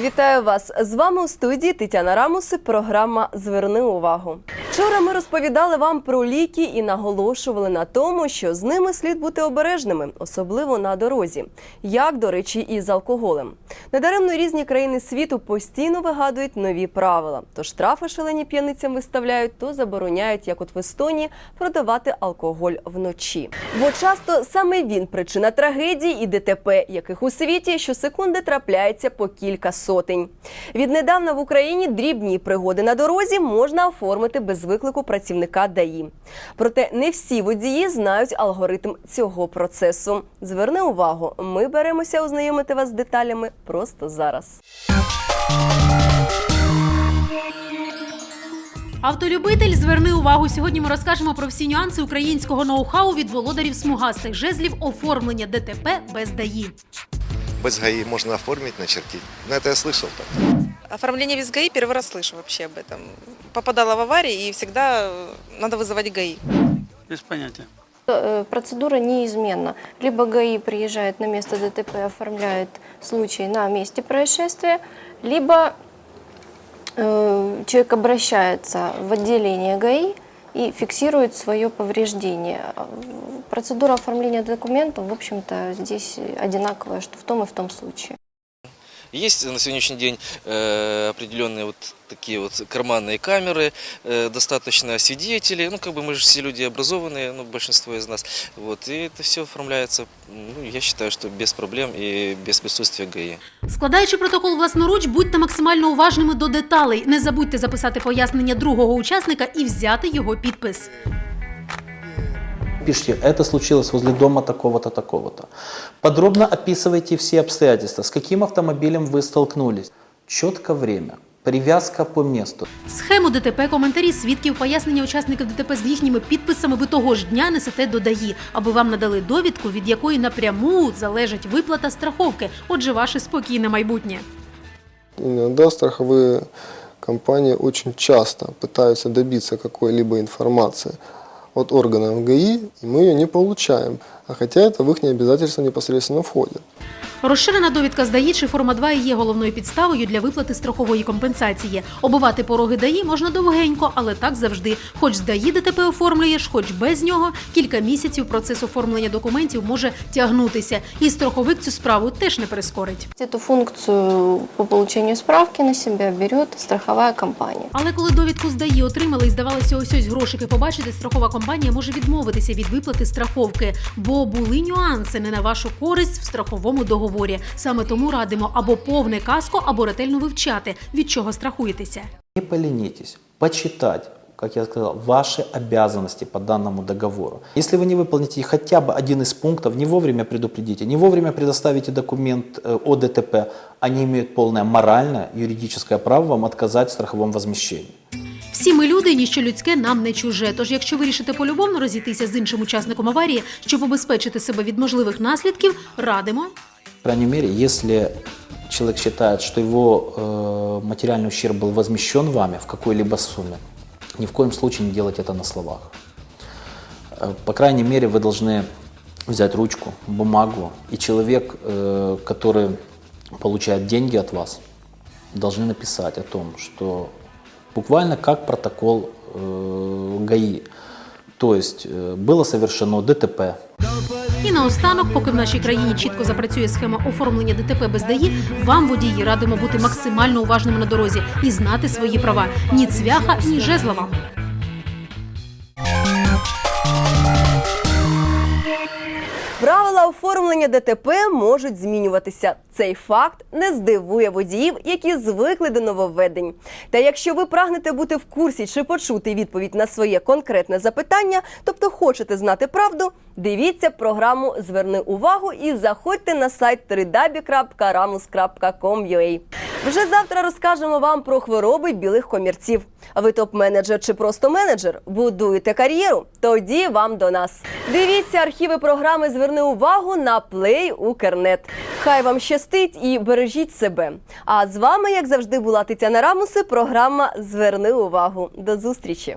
Вітаю вас! З вами у студії Тетяна Рамуси. Програма Зверни увагу. Вчора ми розповідали вам про ліки і наголошували на тому, що з ними слід бути обережними, особливо на дорозі. Як, до речі, і з алкоголем. Недаремно різні країни світу постійно вигадують нові правила. То штрафи шалені п'яницям виставляють, то забороняють, як от в Естонії, продавати алкоголь вночі. Бо часто саме він причина трагедій і ДТП, яких у світі щосекунди трапляється по кілька сотень. Віднедавна в Україні дрібні пригоди на дорозі можна оформити без виклику працівника ДАІ. Проте не всі водії знають алгоритм цього процесу. Зверни увагу, ми беремося ознайомити вас з деталями просто зараз. Автолюбитель, зверни увагу. Сьогодні ми розкажемо про всі нюанси українського ноу-хау від володарів смугастих жезлів оформлення ДТП без ДАІ Без ГАИ можно оформить, начертить. Но это я слышал так. Оформление без ГАИ первый раз слышу вообще об этом. Попадала в аварии и всегда э, надо вызывать ГАИ. Без понятия. Э, Процедура неизменна. Либо ГАИ приезжает на место ДТП и оформляет случай на месте происшествия, либо э, человек обращается в отделение ГАИ и фиксирует свое повреждение. Процедура оформления документов, в общем-то, здесь одинаковая, что в том и в том случае. Есть на сегодняшний день э, определенные вот такие вот карманные камеры, э, достаточно свидетелей. Ну, как бы мы же все люди образованные, ну, большинство из нас. Вот, и это все оформляется, ну, я считаю, что без проблем и без присутствия ГАИ. Складаючи протокол власноруч, будьте максимально уважними до деталей. Не забудьте записати пояснення другого учасника і взяти його підпис. Пишите, это случилось возле дома такого-то, такого-то. Подробно описывайте все обстоятельства, с каким автомобилем вы столкнулись. Четко время, привязка по месту. Схему ДТП, коментарі свідків, пояснення учасників ДТП з їхніми підписами ви того ж дня несете до ДАІ, аби вам надали довідку, від якої напряму залежить виплата страховки. Отже, ваше спокійне майбутнє. Иногда страховые компании очень часто пытаются добиться какой-либо информации от органов ГАИ, и мы ее не получаем. А хотя это в их обязательства непосредственно входит. Розширена довідка з ДАІ чи форма 2 є головною підставою для виплати страхової компенсації. Обивати пороги ДАІ можна довгенько, але так завжди. Хоч з ДАІ ДТП оформлюєш, хоч без нього, кілька місяців процес оформлення документів може тягнутися. І страховик цю справу теж не прискорить. Эту функцию по получению справки на себя берет страховая компания. Але коли довідку з ДАІ отримали і здавалося ось ось грошики побачити, страхова компанія може відмовитися від виплати страховки, бо були нюанси не на вашу користь в страховому договорі Саме тому радимо або повне каско, або ретельно вивчати, від чого страхуєтеся. Не поленитесь, почитать, как я сказал, ваши обязанности по данному договору. Если вы не выполните хотя бы один из пунктов, не вовремя предупредите, не вовремя предоставите документ э, о ДТП, они имеют полное моральное, юридическое право вам отказать в страховом возмещении. Всі ми люди, і ніщо людське нам не чуже. Тож, якщо вирішите полюбовно розійтися з іншим учасником аварії, щоб обезпечити себе від можливих наслідків, радимо По Крайней мере, если человек считает, что его э, материальный ущерб был возмещен вами в какой-либо сумме, ни в коем случае не делать это на словах. Э, По крайней мере, вы должны взять ручку, бумагу, и человек, э, который получает деньги от вас, должны написать о том, что буквально как протокол э, ГАИ. То есть э, было совершено ДТП, І наостанок, поки в нашій країні чітко запрацює схема оформлення ДТП без ДАІ, вам, водії, радимо бути максимально уважними на дорозі і знати свої права. Ні цвяха, ні жезла вам. Оформлення ДТП можуть змінюватися. Цей факт не здивує водіїв, які звикли до нововведень. Та якщо ви прагнете бути в курсі чи почути відповідь на своє конкретне запитання, тобто хочете знати правду, дивіться програму Зверни увагу і заходьте на сайт www.ramus.com.ua. Вже завтра розкажемо вам про хвороби білих комірців. Ви топ-менеджер чи просто менеджер? Будуєте кар'єру? Тоді вам до нас. Дивіться архіви програми Зверни увагу на Play Укрнет. Хай вам щастить і бережіть себе. А з вами, як завжди, була Тетяна Рамуси. Програма Зверни увагу. До зустрічі.